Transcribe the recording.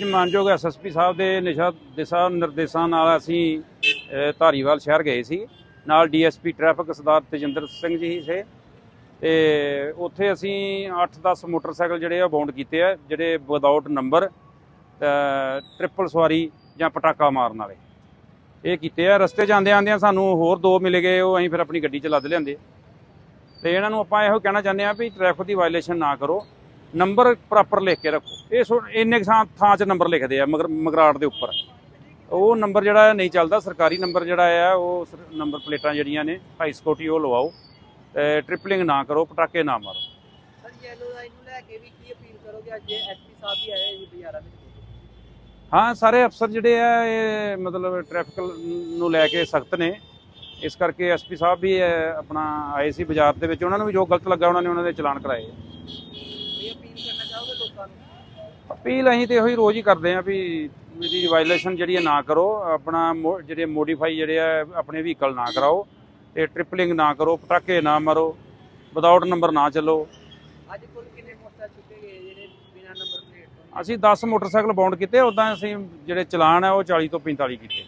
ਅੱਜ ਮਾਨਯੋਗ ਐਸਐਸਪੀ ਸਾਹਿਬ ਦੇ ਨਿਸ਼ਾ ਦਿਸ਼ਾ ਨਿਰਦੇਸ਼ਾਂ ਨਾਲ ਅਸੀਂ ਧਾਰੀਵਾਲ ਸ਼ਹਿਰ ਗਏ ਸੀ। ਨਾਲ ਡੀਐਸਪੀ ਟ੍ਰੈਫਿਕ ਸਰਦਾਰ ਤੇਜਿੰਦਰ ਸਿੰਘ ਜੀ ਸੀ। ਤੇ ਉੱਥੇ ਅਸੀਂ 8-10 ਮੋਟਰਸਾਈਕਲ ਜਿਹੜੇ ਆ ਬਾਉਂਡ ਕੀਤੇ ਆ, ਜਿਹੜੇ ਵਿਦਆਊਟ ਨੰਬਰ ਟ੍ਰਿਪਲ ਸਵਾਰੀ ਜਾਂ ਪਟਾਕਾ ਮਾਰਨ ਵਾਲੇ। ਇਹ ਕੀਤੇ ਆ। ਰਸਤੇ 'ਚ ਆਂਦੇ ਆਂਦਿਆਂ ਸਾਨੂੰ ਹੋਰ ਦੋ ਮਿਲ ਗਏ, ਉਹ ਅਸੀਂ ਫਿਰ ਆਪਣੀ ਗੱਡੀ 'ਚ ਲੱਦ ਲਿਆਂਦੇ। ਤੇ ਇਹਨਾਂ ਨੂੰ ਆਪਾਂ ਇਹੋ ਕਹਿਣਾ ਚਾਹੁੰਦੇ ਆ ਵੀ ਟ੍ਰੈਫਿਕ ਦੀ ਵਾਇਲੇਸ਼ਨ ਨਾ ਕਰੋ। ਨੰਬਰ ਪ੍ਰੋਪਰ ਲਿਖ ਕੇ ਰੱਖੋ। ਇਹ ਸੋ- ਇੰਨੇ ਥਾਂ ਥਾਂ 'ਚ ਨੰਬਰ ਲਿਖਦੇ ਆ ਮਗਰ ਮਗਰਾਟ ਦੇ ਉੱਪਰ। ਉਹ ਨੰਬਰ ਜਿਹੜਾ ਨਹੀਂ ਚੱਲਦਾ ਸਰਕਾਰੀ ਨੰਬਰ ਜਿਹੜਾ ਆ ਉਹ ਨੰਬਰ ਪਲੇਟਾਂ ਜਿਹੜੀਆਂ ਨੇ ਹਾਈ ਸਕੋਟੀ ਉਹ ਲਵਾਓ ਤੇ ਟ੍ਰਿਪਲਿੰਗ ਨਾ ਕਰੋ ਪਟਾਕੇ ਨਾ ਮਾਰੋ। ਸਰ ਯੈਲੋ ਲਾਈਨ ਨੂੰ ਲੈ ਕੇ ਵੀ ਕੀ ਅਪੀਲ ਕਰੋਗੇ? ਅੱਜ ਐਸਪੀ ਸਾਹਿਬ ਵੀ ਆਏ ਜੀ ਬਾਜ਼ਾਰਾਂ ਵਿੱਚ। ਹਾਂ ਸਾਰੇ ਅਫਸਰ ਜਿਹੜੇ ਆ ਇਹ ਮਤਲਬ ਟ੍ਰੈਫਿਕ ਨੂੰ ਲੈ ਕੇ ਸਖਤ ਨੇ। ਇਸ ਕਰਕੇ ਐਸਪੀ ਸਾਹਿਬ ਵੀ ਆਪਣਾ ਆਏ ਸੀ ਬਾਜ਼ਾਰ ਦੇ ਵਿੱਚ। ਉਹਨਾਂ ਨੂੰ ਵੀ ਜੋ ਗਲਤ ਲੱਗਾ ਉਹਨਾਂ ਨੇ ਉਹਨਾਂ ਦੇ ਚਲਾਨ ਕਰਾਏ ਇਹ ਅਪੀਲ ਕਰਨਾ ਚਾਹੋਗੇ ਲੋਕਾਂ ਨੂੰ ਅਪੀਲ ਅਸੀਂ ਤੇ ਇਹੋ ਹੀ ਰੋਜ਼ ਹੀ ਕਰਦੇ ਆ ਵੀ ਇਹਦੀ ਵਾਇਲੇਸ਼ਨ ਜਿਹੜੀ ਹੈ ਨਾ ਕਰੋ ਆਪਣਾ ਮੋ- ਜਿਹੜੇ ਮੋਡੀਫਾਈ ਜਿਹੜੇ ਆ ਆਪਣੇ ਵਹੀਕਲ ਨਾ ਕਰਾਓ ਤੇ ਟ੍ਰਿਪਲਿੰਗ ਨਾ ਕਰੋ ਪਟਾਕੇ ਨਾ ਮਾਰੋ ਵਿਦਆਊਟ ਨੰਬਰ ਨਾ ਚੱਲੋ। ਅੱਜ ਕੁੱਲ ਕਿੰਨੇ ਮੋਟਰਸਾਈਕਲ ਚੁੱਕੇ ਗਏ ਜਿਹੜੇ ਬਿਨਾਂ ਨੰਬਰ ਪਲੇਟ ਤੋਂ? ਅਸੀਂ 10 ਮੋਟਰਸਾਈਕਲ ਬਾਉਂਡ ਕੀਤੇ ਉਦਾਂ ਅਸੀਂ ਜਿਹੜੇ ਚਲਾਨ ਆ ਉਹ 40 ਤੋਂ 45 ਕੀਤੇ।